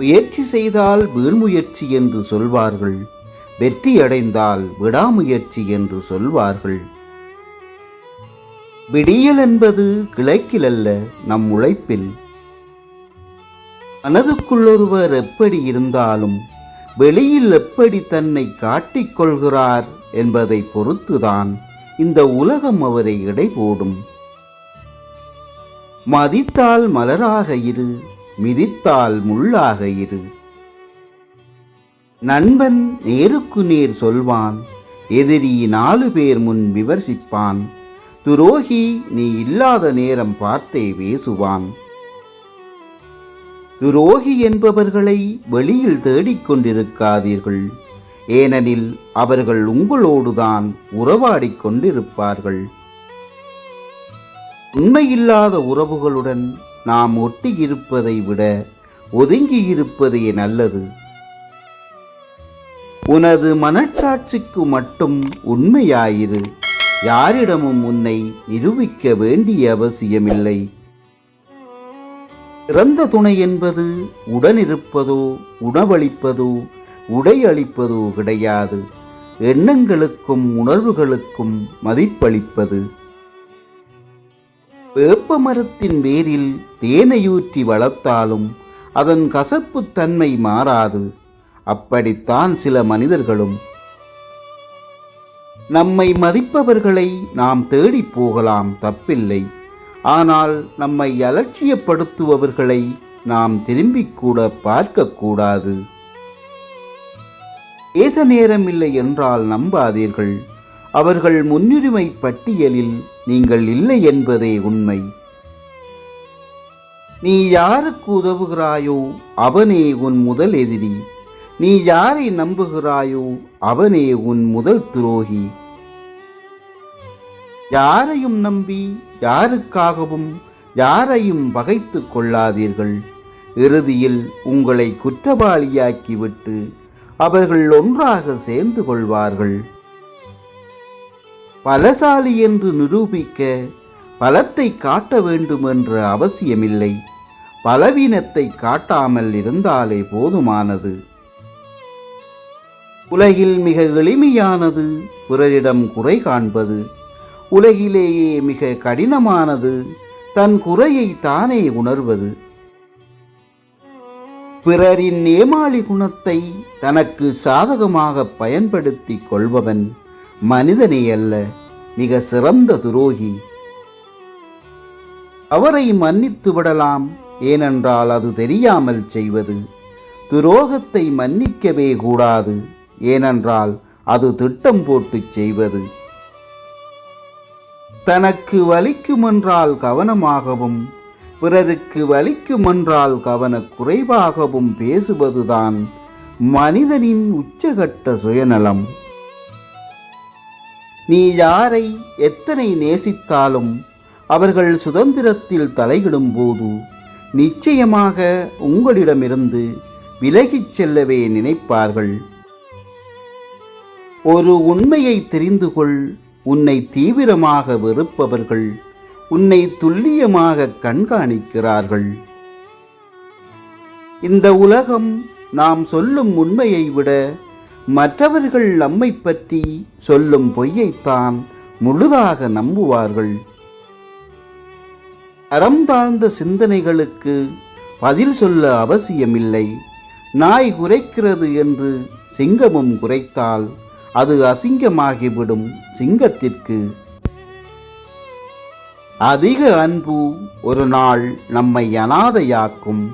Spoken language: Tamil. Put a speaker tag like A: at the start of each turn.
A: முயற்சி செய்தால் வீண்முயற்சி என்று சொல்வார்கள் வெற்றி அடைந்தால் விடாமுயற்சி என்று சொல்வார்கள். விடியல் என்பது கிழக்கில் அல்ல நம் உழைப்பில். மனதுக்குள்ளொருவர் எப்படி இருந்தாலும் வெளியில் எப்படி தன்னை காட்டிக்கொள்கிறார் என்பதை பொறுத்துதான் இந்த உலகம் அவரை எடை போடும் மதித்தால் மலராக இரு மிதித்தால் முள்ளாக இரு. நண்பன் நேருக்கு நேர் சொல்வான் எதிரி நாலு பேர் முன் விமர்சிப்பான் துரோகி நீ இல்லாத நேரம் பார்த்தே பேசுவான். துரோகி என்பவர்களை வெளியில் தேடிக் கொண்டிருக்காதீர்கள் ஏனெனில் அவர்கள் உங்களோடுதான் உறவாடிக் கொண்டிருப்பார்கள். உண்மையில்லாத உறவுகளுடன் நாம் ஒட்டி இருப்பதை விட ஒதுங்கி இருப்பதே நல்லது. உனது மனச்சாட்சிக்கு மட்டும் உண்மையாயிரு. யாரிடமும் உன்னை நிரூபிக்க வேண்டிய அவசியமில்லை. சிறந்த துணை என்பது உடனிருப்பதோ உணவளிப்பதோ உடை அளிப்பதோ கிடையாது. எண்ணங்களுக்கும் உணர்வுகளுக்கும் மதிப்பளிப்பது. வேப்ப மரத்தின் வேரில் தேனையூற்றி வளர்த்தாலும் அதன் கசப்புத் தன்மை மாறாது. அப்படித்தான் சில மனிதர்களும். நம்மை மதிப்பவர்களை நாம் தேடிப் போகலாம் தப்பில்லை. ஆனால் நம்மை அலட்சியப்படுத்துபவர்களை நாம் திரும்பிக் கூட பார்க்கக்கூடாது பேச நேரமில்லை என்றால் நம்பாதீர்கள். அவர்கள் முன்னுரிமை பட்டியலில் நீங்கள் இல்லை என்பதே உண்மை. நீ யாருக்கு உதவுகிறாயோ அவனே உன் முதல் எதிரி. நீ யாரை நம்புகிறாயோ அவனே உன் முதல் துரோகி. யாரையும் நம்பி யாருக்காகவும் யாரையும் பகைத்து கொள்ளாதீர்கள். இறுதியில் உங்களை குற்றவாளியாக்கிவிட்டு அவர்கள் ஒன்றாக சேர்ந்து கொள்வார்கள். பலசாலி என்று நிரூபிக்க பலத்தை காட்ட வேண்டும் என்ற அவசியமில்லை. பலவீனத்தை காட்டாமல் இருந்தாலே போதுமானது. உலகில் மிக எளிமையானது பிறரிடம் குறை காண்பது. உலகிலேயே மிக கடினமானது தன் குறையை தானே உணர்வது. பிறரின் ஏமாளி குணத்தை தனக்கு சாதகமாக பயன்படுத்திக் கொள்பவன். மனிதனே அல்ல மிக சிறந்த துரோகி. அவரை மன்னித்து விடலாம் ஏனென்றால் அது தெரியாமல் செய்வது. துரோகத்தை மன்னிக்கவே கூடாது ஏனென்றால் அது திட்டம் போட்டு செய்வது. தனக்கு வலிக்குமென்றால் கவனமாகவும் பிறருக்கு வலிக்குமென்றால் கவனக்குறைவாகவும் பேசுவதுதான் மனிதனின் உச்சகட்ட சுயநலம். நீ யாரை எத்தனை நேசித்தாலும் அவர்கள் சுதந்திரத்தில் தலையிடும் போது நிச்சயமாக உங்களிடமிருந்து விலகிச் செல்லவே நினைப்பார்கள். ஒரு உண்மையை தெரிந்து கொள் உன்னை தீவிரமாக வெறுப்பவர்கள் உன்னை துல்லியமாக கண்காணிக்கிறார்கள். இந்த உலகம் நாம் சொல்லும் உண்மையை விட மற்றவர்கள் நம்மை பற்றி சொல்லும் பொய்யைத்தான் முழுதாக நம்புவார்கள். அறம் தாழ்ந்த சிந்தனைகளுக்கு பதில் சொல்ல அவசியமில்லை. நாய் குறைக்கிறது என்று சிங்கமும் குறைத்தால் அது அசிங்கமாகிவிடும் சிங்கத்திற்கு. அதிக அன்பு ஒரு நாள் நம்மை அனாதையாக்கும்.